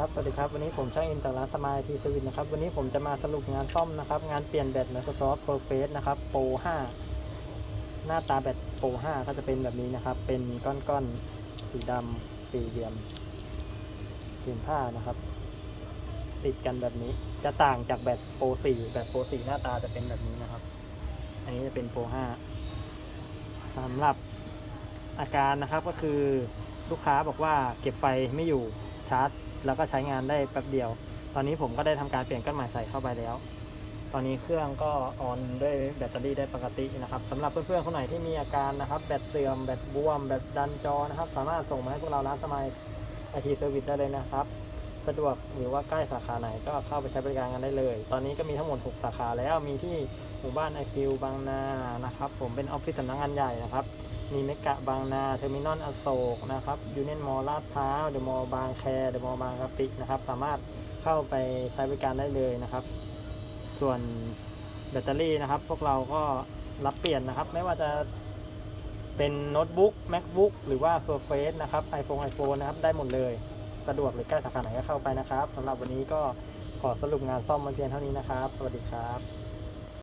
ครับ สวัสดีครับ วันนี้ผมช่างอินจากร้านสมายทีสวิตนะครับ วันนี้ผมจะมาสรุปงานซ่อมนะครับ งานเปลี่ยนแบต Microsoft Surface นะครับ Pro 5 หน้าตาแบต Pro 5 ก็จะเป็นแบบนี้นะครับ เป็นก้อนๆ สีดำสี่เหลี่ยมผืนผ้านะครับ ติดกันแบบนี้ จะต่างจากแบต Pro 4 แบต Pro 4 หน้าตาจะเป็นแบบนี้นะครับ อันนี้จะเป็น Pro 5สำหรับอาการนะครับก็คือลูกค้าบอกว่าเก็บไฟไม่อยู่ ชาร์จ แล้วก็ใช้งานได้แป๊บเดียว ตอนนี้ผมก็ได้ทำการเปลี่ยนก้อนใหม่ใส่เข้าไปแล้ว ตอนนี้เครื่องก็ออนด้วยแบตเตอรี่ได้ปกตินะครับสำหรับเพื่อนๆคนไหนที่มีอาการนะครับ แบตเสื่อม แบตบวม แบตดันจอนะครับ สามารถส่งมาให้พวกเราร้านสมัยไอทีเซอร์วิสได้เลยนะครับสะดวกหรือว่าใกล้สาขาไหนก็เข้าไปใช้บริการกันได้เลย ตอนนี้ก็มีทั้งหมด 6 สาขาแล้วมีที่หมู่บ้านไอฟิวบางนานะครับ ผมเป็นออฟฟิศสำนักงานใหญ่นะครับ มีเมกะบางนาเทอร์มินอลอโศกนะครับยูเนียนมอลลาดพร้าวเดอะมอลบางแคเดอะมอลบางกะปินะครับ สามารถเข้าไปใช้บริการได้เลยนะครับ ส่วนแบตเตอรี่นะครับ พวกเราก็รับเปลี่ยนนะครับ ไม่ว่าจะเป็นโน้ตบุ๊ก macbook หรือว่า surface นะครับ iPhone iPhone นะครับ ได้หมดเลย สะดวกหรือใกล้สาขาไหนก็เข้าไปนะครับสำหรับวันนี้ก็ขอสรุปงานซ่อมมาเพียงเท่านี้นะครับ สวัสดีครับ